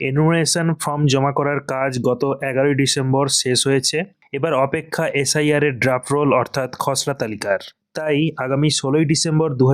Enumeration form জমা করার কাজ গত এগারোই ডিসেম্বর শেষ হয়েছে। এবার অপেক্ষা এসআইআর এর ড্রাফট রোল অর্থাৎ খসড়া তালিকার। তাই আগামী ষোলোই ডিসেম্বর দু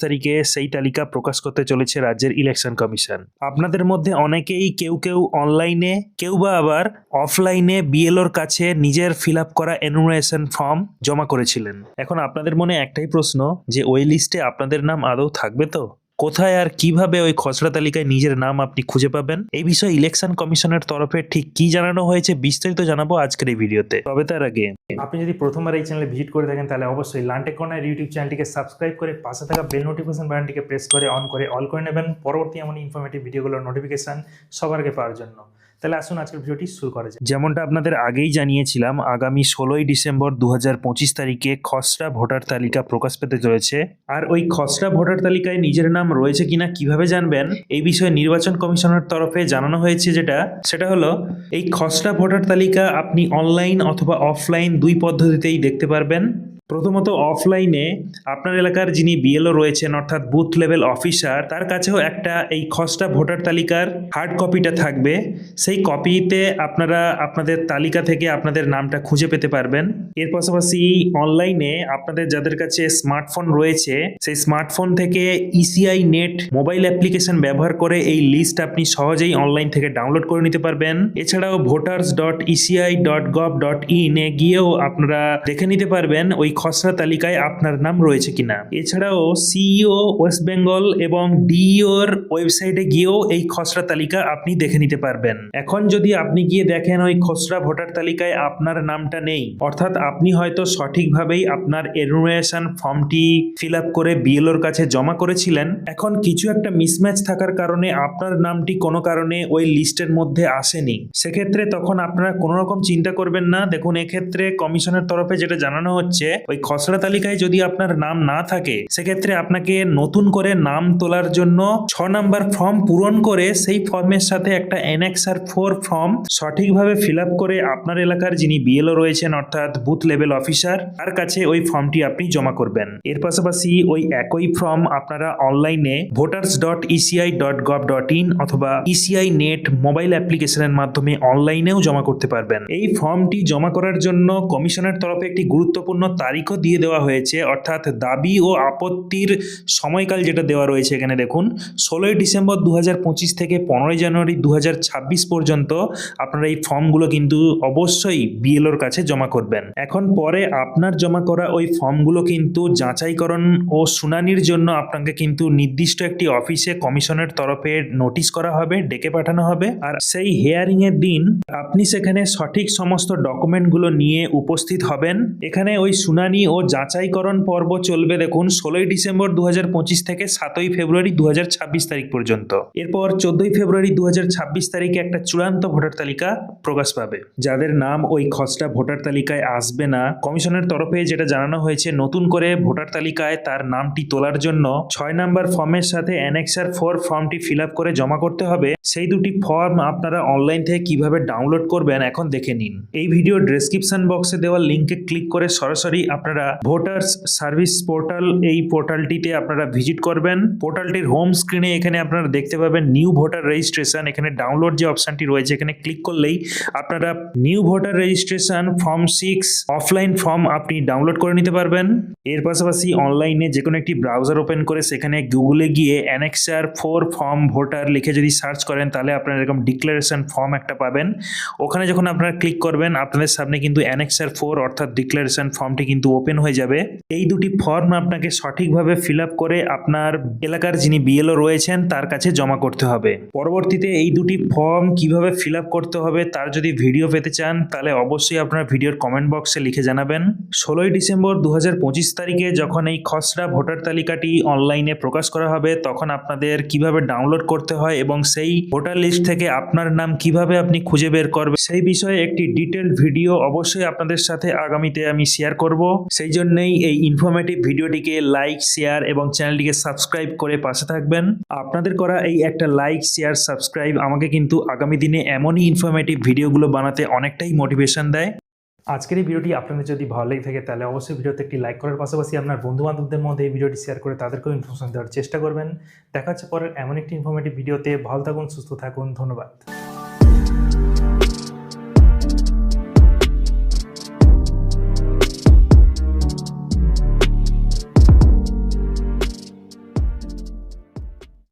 তারিখে সেই তালিকা প্রকাশ করতে চলেছে রাজ্যের ইলেকশন কমিশন আপনাদের মধ্যে অনেকেই কেউ কেউ অনলাইনে কেউ বা আবার অফলাইনে বিএলওর কাছে নিজের ফিল করা এনুমারেশন ফর্ম জমা করেছিলেন। এখন আপনাদের মনে একটাই প্রশ্ন, যে ওই লিস্টে আপনাদের নাম আদৌ থাকবে তো? কোথায় আর কীভাবে ওই খসড়া তালিকায় নিজের নাম আপনি খুঁজে পাবেন? এই বিষয়ে ইলেকশন কমিশনের তরফে ঠিক কি জানানো হয়েছে বিস্তারিত জানাব আজকের এই ভিডিওতে। তবে তার আগে, আপনি যদি প্রথমবার এই চ্যানেলে ভিজিট করে থাকেন, তাহলে অবশ্যই লান্টে কর্নার ইউটিউব চ্যানেলটিকে সাবস্ক্রাইব করে পাশে থাকা বেল নোটিফিকেশন বাটনটিকে প্রেস করে অন করে অল করে নেবেন। পরবর্তী এমন ইনফরমেটিভ ভিডিওগুলোর নোটিফিকেশন সবার আগে পাওয়ার জন্য। তাহলে আসুন আজকের ভিডিওটি শুরু করা যায় যেমনটা আপনাদের আগেই জানিয়েছিলাম, আগামী ষোলোই ডিসেম্বর দু হাজার পঁচিশ তারিখে খসড়া ভোটার তালিকা প্রকাশ পেতে চলেছে। আর ওই খসড়া ভোটার তালিকায় নিজের নাম রয়েছে কিনা কীভাবে জানবেন, এই বিষয়ে নির্বাচন কমিশনের তরফে জানানো হয়েছে যেটা, সেটা হলো, এই খসড়া ভোটার তালিকা আপনি অনলাইন অথবা অফলাইন দুই পদ্ধতিতেই দেখতে পারবেন। প্রথমত অফলাইনে আপনার এলাকার যিনি বিএলও রয়েছেন, অর্থাৎ বুথ লেভেল অফিসার তার কাছেও একটা এই খসড়া ভোটার তালিকার হার্ড কপিটা থাকবে। সেই কপিতে আপনারা আপনাদের তালিকা থেকে আপনাদের নামটা খুঁজে পেতে পারবেন। এর পাশাপাশি অনলাইনে আপনাদের যাদের কাছে স্মার্টফোন রয়েছে, সেই স্মার্টফোন থেকে ইসিআই নেট মোবাইল অ্যাপ্লিকেশন ব্যবহার করে এই লিস্ট আপনি সহজেই অনলাইন থেকে ডাউনলোড করে নিতে পারবেন। এছাড়াও voters dot ECI dot gov dot in গিয়েও আপনারা দেখে নিতে পারবেন ওই খসড়া তালিকায় আপনার নাম রয়েছে কিনা? এছাড়াও সিইও ওয়েস্ট বেঙ্গল এবং ডিইওর ওয়েবসাইটে গিয়েও এই খসড়া তালিকা আপনি দেখে নিতে পারবেন। এখন যদি আপনি গিয়ে দেখেন ওই খসড়া ভোটার তালিকায় আপনার নামটা নেই, অর্থাৎ আপনি হয়তো সঠিকভাবেই আপনার এনুমেশন ফর্মটি ফিল আপ করে বিএলওর কাছে জমা করেছিলেন। এখন কিছু একটা মিসম্যাচ থাকার কারণে আপনার নামটি কোনো কারণে ওই লিস্টের মধ্যে আসেনি। সেক্ষেত্রে তখন আপনারা কোনো রকম চিন্তা করবেন না। দেখুন, এক্ষেত্রে কমিশনের তরফে যেটা জানানো হচ্ছে ওই খসড়া তালিকায় যদি আপনার নাম না থাকে, সেক্ষেত্রে আপনাকে নতুন করে নাম তোলার জন্য ছ নাম্বার ফর্ম পূরণ করে সেই ফর্মের সাথে একটা এনএক্সআর ফোর ফর্ম সঠিকভাবে ফিল করে আপনার এলাকার যিনি বিএলও রয়েছেন, অর্থাৎ বুথ লেভেল অফিসার, তার কাছে ওই ফর্মটি আপনি জমা করবেন। এর পাশাপাশি ওই একই ফর্ম আপনারা অনলাইনে voters dot ECI dot gov dot in অথবা ইসিআই নেট মোবাইল অ্যাপ্লিকেশনের মাধ্যমে অনলাইনেও জমা করতে পারবেন। এই ফর্মটি জমা করার জন্য কমিশনের তরফে একটি গুরুত্বপূর্ণ তারিখও দিয়ে দেওয়া হয়েছে, অর্থাৎ দাবি ও আপত্তির সময়কাল যেটা দেওয়া রয়েছে এখানে দেখুন, ষোলোই ডিসেম্বর দু হাজার পঁচিশ থেকে পনেরোই জানুয়ারি দু হাজার ছাব্বিশ পর্যন্ত আপনারা এই ফর্মগুলো কিন্তু অবশ্যই বিএলওর কাছে জমা করবেন। এখন পরে আপনার জমা করা ওই ফর্মগুলো কিন্তু যাচাইকরণ ও শুনানির জন্য আপনাকে কিন্তু নির্দিষ্ট একটি অফিসে কমিশনের তরফে নোটিশ করা হবে, ডেকে পাঠানো হবে। আর সেই হিয়ারিং এর দিন আপনি সেখানে সঠিক সমস্ত ডকুমেন্টগুলো নিয়ে উপস্থিত হবেন। এখানে ওই শুনানি ও যাচাইকরণ পর্ব চলবে দেখুন, ষোলোই ডিসেম্বর দু হাজার পঁচিশ থেকে সাতই ফেব্রুয়ারি দু হাজার ছাব্বিশ তারিখ পর্যন্ত। এরপর চোদ্দই ফেব্রুয়ারি দু হাজার ছাব্বিশ তারিখে একটা চূড়ান্ত ভোটার তালিকা প্রকাশ পাবে। যাদের নাম ওই খসড়া ভোটার তালিকায় আসবে না, কমিশনের তরফে যেটা জানানো হয়েছে, নতুন করে ভোটার তালিকায় তার নামটি তোলার জন্য ছয় নাম্বার ফর্মের সাথে অ্যানেক্সার ফোর ফর্মটি ফিল করে জমা করতে হবে। সেই দুটি ফর্ম আপনারা অনলাইন থেকে কীভাবে ডাউনলোড করবেন এখন দেখে নিন। এই ভিডিও ডেসক্রিপশন বক্সে দেওয়া লিঙ্কে ক্লিক করে সরাসরি আপনারা ভোটার্স সার্ভিস পোর্টাল, এই পোর্টালটিতে আপনারা ভিজিট করবেন। পোর্টালটির হোম স্ক্রিনে এখানে আপনারা দেখতে পাবেন নিউ ভোটার রেজিস্ট্রেশন। এখানে ডাউনলোড যে অপশনটি রয়েছে, এখানে ক্লিক করলেই আপনারা new voter registration form six offline form আপনি ডাউনলোড করে নিতে পারবেন। এর পাশাপাশি অনলাইনে যে কোনো একটি ব্রাউজার ওপেন করে সেখানে গুগলে গিয়ে অ্যানেক্সার ফোর ফর্ম ভোটার লিখে যদি সার্চ করেন, তাহলে আপনারা এরকম ডিক্লারেশন ফর্ম একটা পাবেন। ওখানে যখন আপনারা ক্লিক করবেন, আপনাদের সামনে কিন্তু অ্যানেক্সার ফোর অর্থাৎ ডিক্লারেশন ফর্মটি কিন্তু ওপেন হয়ে যাবে। এই দুটি ফর্ম আপনাকে সঠিকভাবে ফিল করে আপনার এলাকার যিনি বিএলও রয়েছেন, তার কাছে জমা করতে হবে। পরবর্তীতে এই দুটি ফর্ম কীভাবে ফিল করতে হবে, তার যদি ভিডিও পেতে চান, তাহলে অবশ্যই আপনার ভিডিওর কমেন্ট বক্সে লিখে জানাবেন। ষোলোই ডিসেম্বর দু হাজার পঁচিশ তারিখে যখন এই খসড়া ভোটার তালিকাটি অনলাইনে প্রকাশ করা হবে, তখন আপনাদের কীভাবে ডাউনলোড করতে হয় এবং সেই ভোটার লিস্ট থেকে আপনার নাম কীভাবে আপনি খুঁজে বের করবেন, সেই বিষয়ে একটি ডিটেলড ভিডিও অবশ্যই আপনাদের সাথে আগামীতে আমি শেয়ার করব। সেই জন্যই এই ইনফরমেটিভ ভিডিওটিকে লাইক শেয়ার এবং চ্যানেলটিকে সাবস্ক্রাইব করে পাশে থাকবেন। আপনাদের করা এই একটা লাইক শেয়ার সাবস্ক্রাইব আমাকে কিন্তু আগামী দিনে এমনই ইনফরমেটিভ ভিডিওগুলো বানাতে অনেকটাই মোটিভেশন দেয়। আজকের এই ভিডিওটি আপনাদের যদি ভালো লেগে থাকে তাহলে অবশ্যই ভিডিওতে একটি লাইক করার পাশাপাশি আপনার বন্ধু বান্ধবদের মধ্যে এই ভিডিওটি শেয়ার করে তাদেরকেও ইনফরমেশন দেওয়ার চেষ্টা করবেন। দেখা হচ্ছে পরের এমন একটি ইনফরমেটিভ ভিডিওতে। ভালো থাকুন, সুস্থ থাকুন, ধন্যবাদ।